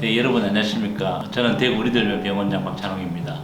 네, 여러분 안녕하십니까. 저는 대구 우리들 병원장 박찬홍입니다.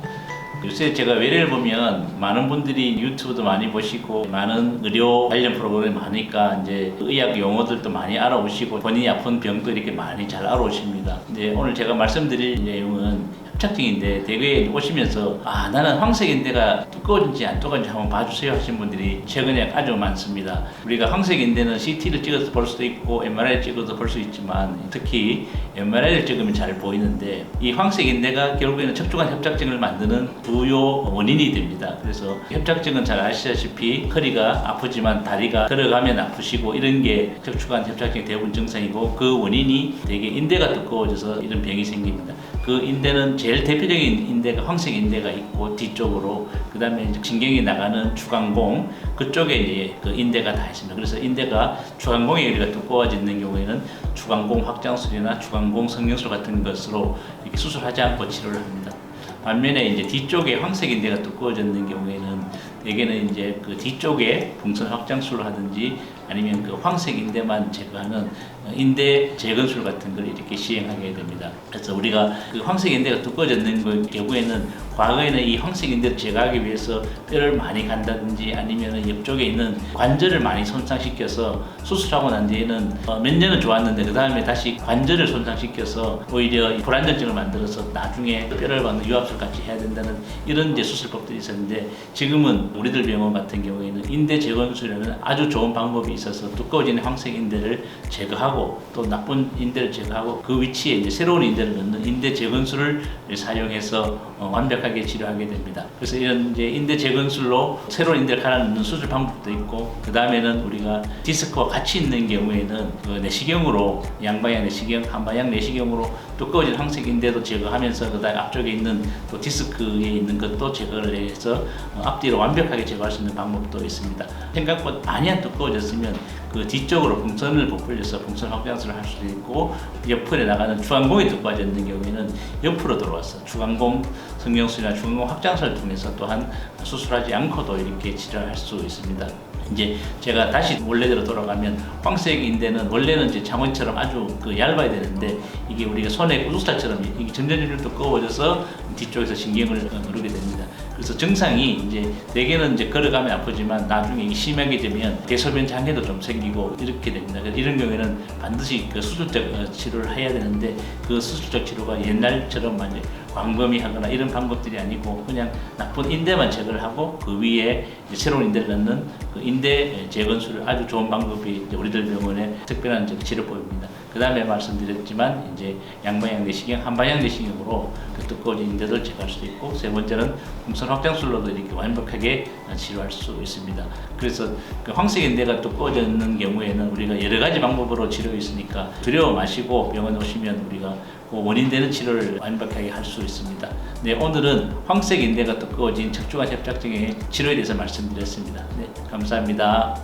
요새 제가 외래를 보면 많은 분들이 유튜브도 많이 보시고 많은 의료 관련 프로그램 많으니까 이제 의학 용어들도 많이 알아오시고 본인이 아픈 병도 이렇게 많이 잘 알아오십니다. 근데 오늘 제가 말씀드릴 내용은 협착증인데 대개에 오시면서 아 나는 황색인대가 두꺼워진지 안 두꺼워진지 한번 봐주세요 하신 분들이 최근에 아주 많습니다. 우리가 황색인대는 CT를 찍어서 볼 수도 있고 MRI 찍어서 볼 수 있지만 특히 MRI를 찍으면 잘 보이는데 이 황색인대가 결국에는 척추관 협착증을 만드는 주요 원인이 됩니다. 그래서 협착증은 잘 아시다시피 허리가 아프지만 다리가 걸어가면 아프시고 이런 게 척추관 협착증 대부분 증상이고 그 원인이 되게 인대가 두꺼워져서 이런 병이 생깁니다. 그 인대는 제일 대표적인 인대가 황색 인대가 있고 뒤쪽으로 그다음에 이제 신경이 나가는 주간공 그쪽에 이제 그 인대가 다 있습니다. 그래서 인대가 주간공의 여리가 두꺼워지는 경우에는 주간공 확장술이나 주간공 성형술 같은 것으로 이렇게 수술하지 않고 치료를 합니다. 반면에 이제 뒤쪽에 황색 인대가 두꺼워졌는 경우에는 대개는 이제 그 뒤쪽에 풍선 확장술을 하든지 아니면 그 황색 인대만 제거하는 어, 인대 재건술 같은 걸 이렇게 시행하게 됩니다. 그래서 우리가 그 황색 인대가 두꺼워졌는 그 경우에는 과거에는 이 황색 인대를 제거하기 위해서 뼈를 많이 간다든지 아니면 옆쪽에 있는 관절을 많이 손상시켜서 수술하고 난 뒤에는 어, 몇 년은 좋았는데 그 다음에 다시 관절을 손상시켜서 오히려 불안전증을 만들어서 나중에 뼈를 받는 유압술 같이 해야 된다는 이런 이제 수술법들이 있었는데 지금은 우리들 병원 같은 경우에는 인대 재건술에는 아주 좋은 방법이 있어서 두꺼워진 황색 인대를 제거하고 또 나쁜 인대를 제거하고 그 위치에 이제 새로운 인대를 넣는 인대 재건술을 사용해서 어, 완벽하게 치료하게 됩니다. 그래서 이런 이제 인대 재건술로 새로운 인대를 갈아 넣는 수술 방법도 있고 그 다음에는 우리가 디스크와 같이 있는 경우에는 그 내시경으로 양방향 내시경, 한방향 내시경으로 두꺼워진 황색 인대도 제거하면서 그다음 앞쪽에 있는 또 디스크에 있는 것도 제거를 해서 어, 앞뒤로 완벽 하게 제거할 수 있는 방법도 있습니다. 생각보다 많이 안 두꺼워졌으면 그 뒤쪽으로 풍선을 부풀려서 풍선 확장술을 할 수도 있고 옆으로 나가는 주간공이 두꺼워졌는 경우에는 옆으로 들어와서 주간공 성형술이나 주간공 확장술을 통해서 또한 수술하지 않고도 이렇게 치료할 수 있습니다. 이제 제가 다시 원래대로 돌아가면 황색 인대는 원래는 이제 장원처럼 아주 그 얇아야 되는데 이게 우리가 손에 구슬살처럼 이게 점점 점점 두꺼워져서 뒤쪽에서 신경을 어, 누르게 됩니다. 그래서 증상이 이제 대개는 이제 걸어가면 아프지만 나중에 심하게 되면 대소변 장애도 좀 생기고 이렇게 됩니다. 이런 경우에는 반드시 그 수술적 어, 치료를 해야 되는데 그 수술적 치료가 옛날처럼 이제 광범위 하거나 이런 방법들이 아니고 그냥 나쁜 인대만 제거를 하고 그 위에 이제 새로운 인대를 넣는 그 인대 재건술을 아주 좋은 방법이 우리들 병원의 특별한 이제 치료법입니다. 그 다음에 말씀드렸지만 이제 양방향 내시경, 한방향 내시경으로 그 두꺼워진 인대를 제거할 수 있고 세 번째는 풍선 확장술로도 이렇게 완벽하게 치료할 수 있습니다. 그래서 그 황색 인대가 두꺼워지는 경우에는 우리가 여러 가지 방법으로 치료 있으니까 두려워 마시고 병원에 오시면 우리가 그 원인 되는 치료를 완벽하게 할 수 있습니다. 네, 오늘은 황색 인대가 두꺼워진 척추관 협착증의 치료에 대해서 말씀드렸습니다. 네, 감사합니다.